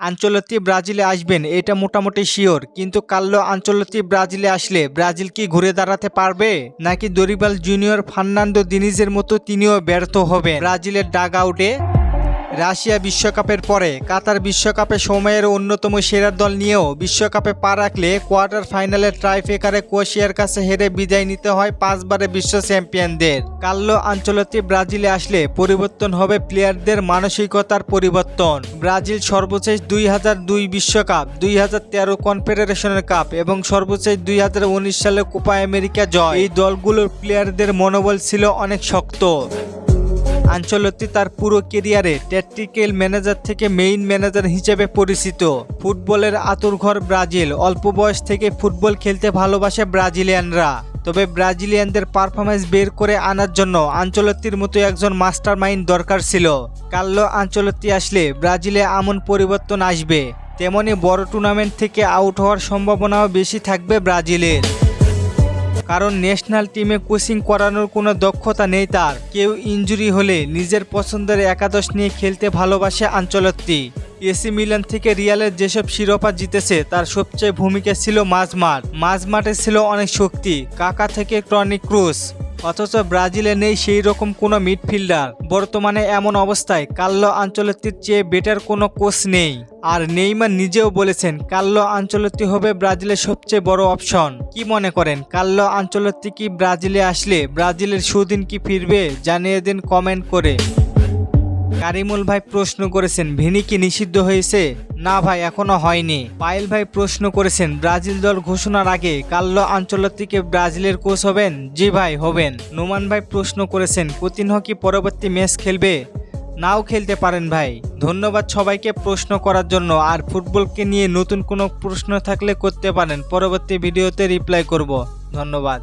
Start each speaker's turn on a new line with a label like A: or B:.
A: আঞ্চলতি ব্রাজিলে আসবেন, এটা মোটামুটি শিওর। কিন্তু কাল্লো আঞ্চলতি ব্রাজিলে আসলে ব্রাজিল কি ঘুরে দাঁড়াতে পারবে? নাকি দরিবাল জুনিয়র ফার্নান্দো দিনিজের মতো তিনিও ব্যর্থ হবেন? ব্রাজিলের ডাগ আউটে রাশিয়া বিশ্বকাপের পরে কাতার বিশ্বকাপে সময়ের অন্যতম সেরা দল নিয়েও বিশ্বকাপে পা রাখলে কোয়ার্টার ফাইনালে ট্রাইফেকারে কোশিয়ার কাছে হেরে বিদায় নিতে হয় পাঁচবারে বিশ্ব চ্যাম্পিয়নদের। কাল্লো আঞ্চলতি ব্রাজিলে আসলে পরিবর্তন হবে প্লেয়ারদের মানসিকতার পরিবর্তন। ব্রাজিল সর্বশেষ দুই হাজার দুই বিশ্বকাপ, দুই হাজার তেরো কনফেডারেশনের কাপ এবং সর্বশেষ দুই হাজার উনিশ সালে কোপা আমেরিকা জয়। এই দলগুলোর প্লেয়ারদের মনোবল ছিল অনেক শক্ত। আঞ্চলতি তার পুরো কেরিয়ারে ট্যাকটিক্যাল ম্যানেজার থেকে মেইন ম্যানেজার হিসেবে পরিচিত। ফুটবলের আতুরঘর ব্রাজিল। অল্প বয়স থেকে ফুটবল খেলতে ভালোবাসে ব্রাজিলিয়ানরা। তবে ব্রাজিলিয়ানদের পারফরমেন্স বের করে আনার জন্য আঞ্চলতির মতো একজন মাস্টার মাইন্ড দরকার ছিল। কাল্লো আঞ্চলতি আসলে ব্রাজিলে এমন পরিবর্তন আসবে, তেমনি বড় টুর্নামেন্ট থেকে আউট হওয়ার সম্ভাবনাও বেশি থাকবে ব্রাজিলের। কারণ ন্যাশনাল টিমে কোচিং করানোর কোনো দক্ষতা নেই তার। কেউ ইঞ্জুরি হলে নিজের পছন্দের একাদশ নিয়ে খেলতে ভালোবাসে আঞ্চলত্তি। এসি মিলান থেকে রিয়ালের যেসব শিরোপা জিতেছে, তার সবচেয়ে ভূমিকা ছিল মাঝমাঠ। মাঝমাঠে ছিল অনেক শক্তি। কাকা থেকে টনি ক্রুস অথচ ব্রাজিলে নেই সেই রকম কোনো মিডফিল্ডার। বর্তমানে এমন অবস্থায় কাল্লো আঞ্চলতির চেয়ে বেটার কোনো কোচ নেই। আর নেইমার নিজেও বলেছেন কাল্লো আঞ্চলতি হবে ব্রাজিলের সবচেয়ে বড় অপশন। কি মনে করেন কাল্লো আঞ্চলতি কি ব্রাজিলে আসলে ব্রাজিলের সুদিন কি ফিরবে জানিয়ে দিন কমেন্ট করে। কারিমুল ভাই প্রশ্ন করেছেন, ভিনি কি নিষিদ্ধ হয়েছে? না ভাই, এখনও হয়নি। পায়েল ভাই প্রশ্ন করেছেন, ব্রাজিল দল ঘোষণার আগে কাল্লো আঞ্চলতিকে ব্রাজিলের কোচ হবেন? জি ভাই, হবেন। নোমান ভাই প্রশ্ন করেছেন কুতিনহ কি পরবর্তী ম্যাচ খেলবে? নাও খেলতে পারেন ভাই। ধন্যবাদ সবাইকে প্রশ্ন করার জন্য। আর ফুটবলকে নিয়ে নতুন কোনো প্রশ্ন থাকলে করতে পারেন। পরবর্তী ভিডিওতে রিপ্লাই করব। ধন্যবাদ।